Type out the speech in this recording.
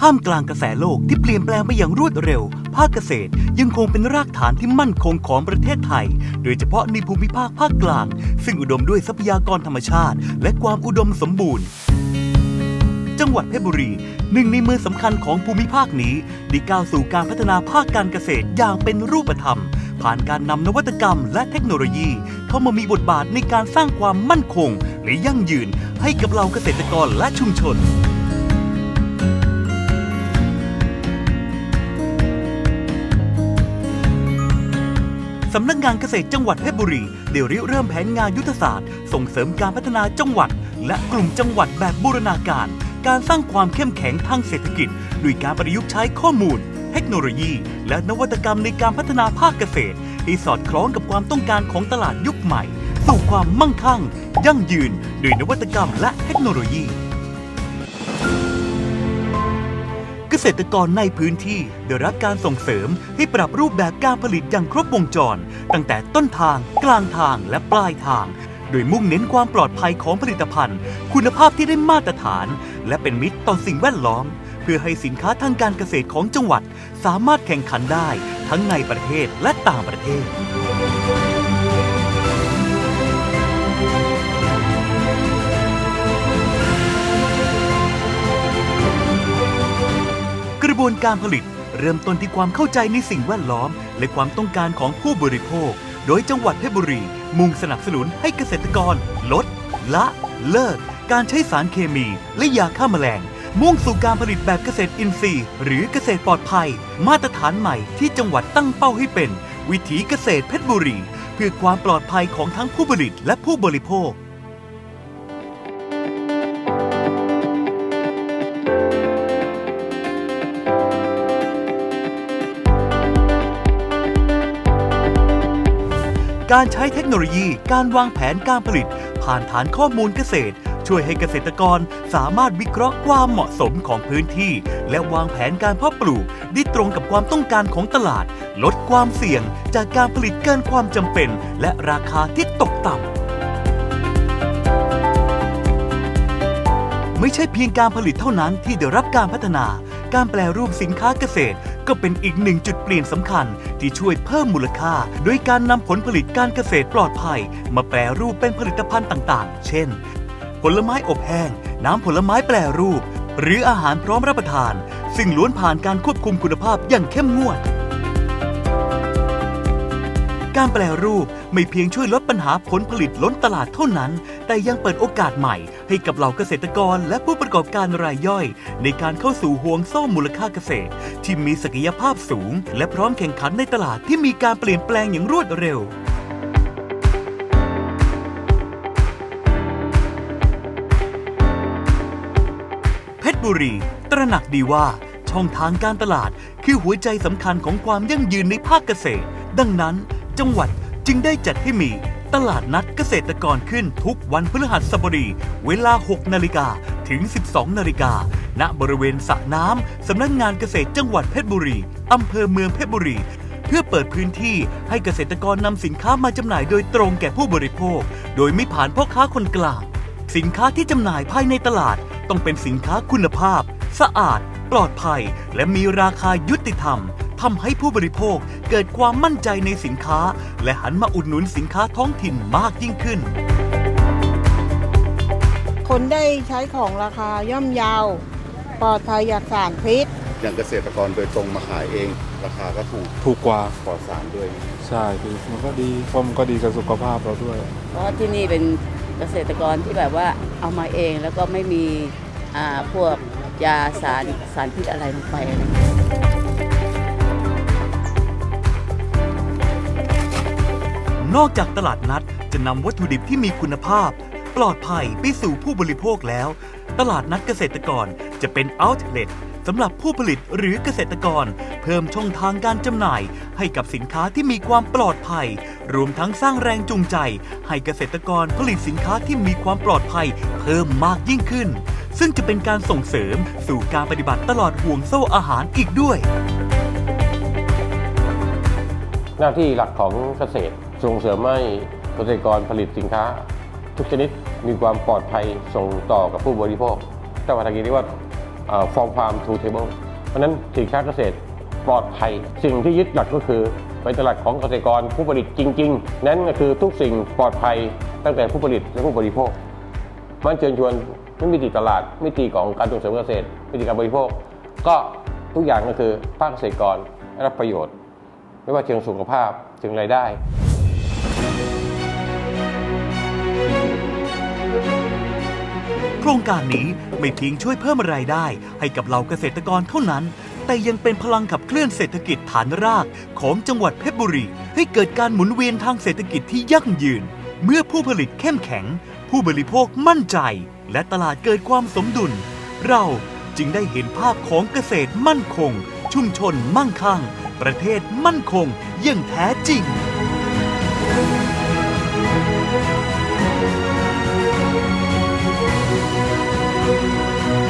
ท่ามกลางกระแสโลกที่เปลี่ยนแปลงไปอย่างรวดเร็ว ภาคเกษตรยังคงเป็นรากฐานที่มั่นคงของประเทศไทย โดยเฉพาะในภูมิภาคภาคกลาง ซึ่งอุดมด้วยทรัพยากรธรรมชาติ และความอุดมสมบูรณ์ จังหวัดเพชรบุรี หนึ่งในเมืองสำคัญของภูมิภาคนี้ได้ก้าวสู่การพัฒนาภาคการเกษตรอย่างเป็นรูปธรรม ผ่านการนำนวัตกรรม และเทคโนโลยี เข้ามามีบทบาทในการสร้างความมั่นคง และยั่งยืน ให้กับเหล่าเกษตรกรและชุมชน สำนักงานเกษตรจังหวัดเพชรบุรีได้ริเริ่มแผนงานยุทธศาสตร์ ส่งเสริมการพัฒนาจังหวัด และกลุ่มจังหวัดแบบบูรณาการ การสร้างความเข้มแข็งทางเศรษฐกิจด้วยการประยุกต์ใช้ข้อมูล เทคโนโลยี และนวัตกรรมในการพัฒนาภาคเกษตรให้สอดคล้องกับความต้องการของตลาดยุคใหม่ สู่ความมั่งคั่ง ยั่งยืนด้วยนวัตกรรมและเทคโนโลยี เกษตรกรในพื้นที่ได้รับการส่งเสริมให้ปรับรูปแบบการผลิตอย่างครบวงจร ตั้งแต่ต้นทาง กลางทางและปลายทาง โดยมุ่งเน้นความปลอดภัยของผลิตภัณฑ์ คุณภาพที่ได้มาตรฐาน และเป็นมิตรต่อสิ่งแวดล้อม เพื่อให้สินค้าทางการเกษตรของจังหวัด สามารถแข่งขันได้ทั้งในประเทศและต่างประเทศ บวนการผลิต เริ่มต้นที่ความเข้าใจในสิ่งแวดล้อม และความต้องการของผู้บริโภค โดยจังหวัดเพชรบุรี มุ่งสนับสนุนให้เกษตรกร ลด ละ เลิก การใช้สารเคมี และยาฆ่าแมลง มุ่งสู่การผลิตแบบเกษตรอินทรีย์ หรือเกษตรปลอดภัย มาตรฐานใหม่ที่จังหวัดตั้งเป้าให้เป็น วิถีเกษตรเพชรบุรี เพื่อความปลอดภัยของทั้งผู้ผลิตและผู้บริโภค การใช้เทคโนโลยีการวางแผนการผลิต ผ่านฐานข้อมูลเกษตร ช่วยให้เกษตรกรสามารถวิเคราะห์ความเหมาะสมของพื้นที่ และวางแผนการเพาะปลูกได้ตรงกับความต้องการของตลาด ลดความเสี่ยงจากการผลิตเกินความจำเป็น และราคาที่ตกต่ำ ไม่ใช่เพียงการผลิตเท่านั้นที่ได้รับการพัฒนา การแปลรูปสินค้าเกษตร ก็เป็นอีกหนึ่งจุดเปลี่ยนสำคัญ ที่ช่วยเพิ่มมูลค่า โดยการนำผลผลิตการเกษตรปลอดภัย มาแปลรูปเป็นผลิตภัณฑ์ต่างๆ เช่น ผลไม้อบแห้ง น้ำผลไม้แปรรูป หรืออาหารพร้อมรับประทาน ซึ่งล้วนผ่านการควบคุมคุณภาพอย่างเข้มงวดการแปลรูป ไม่เพียงช่วยลดปัญหาผลผลิตล้นตลาดเท่านั้น แต่ยังเปิดโอกาสใหม่ ให้กับเหล่าเกษตรกรและผู้ประกอบการรายย่อย ในการเข้าสู่ห่วงโซ่มูลค่าเกษตร ที่มีศักยภาพสูง และพร้อมแข่งขันในตลาดที่มีการเปลี่ยนแปลงอย่างรวดเร็วเพชรบุรี ตระหนักดีว่า ช่องทางการตลาด คือหัวใจสำคัญของความยั่งยืนในภาคเกษตร ดังนั้น จังหวัด จึงได้จัดให้มีตลาดนัดเกษตรกรขึ้นทุกวันพฤหัสบดี เวลา 6 นาฬิกาถึง 12 นาฬิกา ณ บริเวณสระน้ำ สำนักงานเกษตรจังหวัดเพชรบุรี อำเภอเมืองเพชรบุรี เพื่อเปิดพื้นที่ให้เกษตรกรนำสินค้ามาจำหน่ายโดยตรงแก่ผู้บริโภค โดยไม่ผ่านพ่อค้าคนกลาง สินค้าที่จำหน่ายภายในตลาด ต้องเป็นสินค้าคุณภาพ สะอาด ปลอดภัย และมีราคายุติธรรม ทำให้ผู้บริโภคเกิดความมั่นใจในสินค้า และหันมาอุดหนุนสินค้าท้องถิ่นมากยิ่งขึ้น คนได้ใช้ของราคาย่อมเยาวปลอดภัยจากสารพิษ อย่างเกษตรกรโดยตรงมาขายเอง ราคาก็ถูกถูกกว่าปลอดสารด้วย ใช่คือมันก็ดีเพราะมันก็ดีกับสุขภาพเราด้วย เพราะว่าที่นี่เป็นเกษตรกรที่แบบว่าเอามาเองแล้วก็ไม่มีอ่าพวกยาสารสารพิษอะไรลงไปอะไรอย่างเงี้ย นอกจากตลาดนัดจะนำวัตถุดิบที่มีคุณภาพ ปลอดภัยไปสู่ผู้บริโภคแล้ว ตลาดนัดเกษตรกรจะเป็น outlet สำหรับผู้ผลิตหรือเกษตรกร เพิ่มช่องทางการจำหน่าย ให้กับสินค้าที่มีความปลอดภัย รวมทั้งสร้างแรงจูงใจ ให้เกษตรกรผลิตสินค้าที่มีความปลอดภัย เพิ่มมากยิ่งขึ้น ซึ่งจะเป็นการส่งเสริมสู่การปฏิบัติตลอดห่วงโซ่อาหารอีกด้วย หน้าที่หลักของเกษตร ส่งเสริมให้เกษตรกรผลิตสินค้า ทุกชนิดมีความปลอดภัยส่งต่อกับผู้บริโภคแต่วาทางนี้เรียกว่าฟอร์มฟาร์มทูเทเบิลเพราะฉะนั้นสินค้าเกษตรปลอดภัย สิ่งที่ยึดหลักก็คือเป็นตลาดของเกษตรกรผู้ผลิตจริง ๆ นั่นก็คือทุกสิ่งปลอดภัยตั้งแต่ผู้ผลิตและผู้บริโภค มันเชิญชวนไม่มีติตลาดมิติของการส่งเสริมเกษตรมิติการบริโภค ก็ทุกอย่างก็คือภาคเกษตรกรได้รับประโยชน์ ไม่ว่าเชิงสุขภาพเชิงรายได้ รงการนี้ไม่เพียงช่วยเพิ่มรายได้ ให้กับเหล่าเกษตรกรเท่านั้น แต่ยังเป็นพลังขับเคลื่อนเศรษฐกิจฐานรากของจังหวัดเพชรบุรี ให้เกิดการหมุนเวียนทางเศรษฐกิจที่ยั่งยืน เมื่อผู้ผลิตเข้มแข็ง ผู้บริโภคมั่นใจ และตลาดเกิดความสมดุล เราจึงได้เห็นภาพของเกษตรมั่นคง ชุมชนมั่งคั่ง ประเทศมั่นคงอย่างแท้จริง Música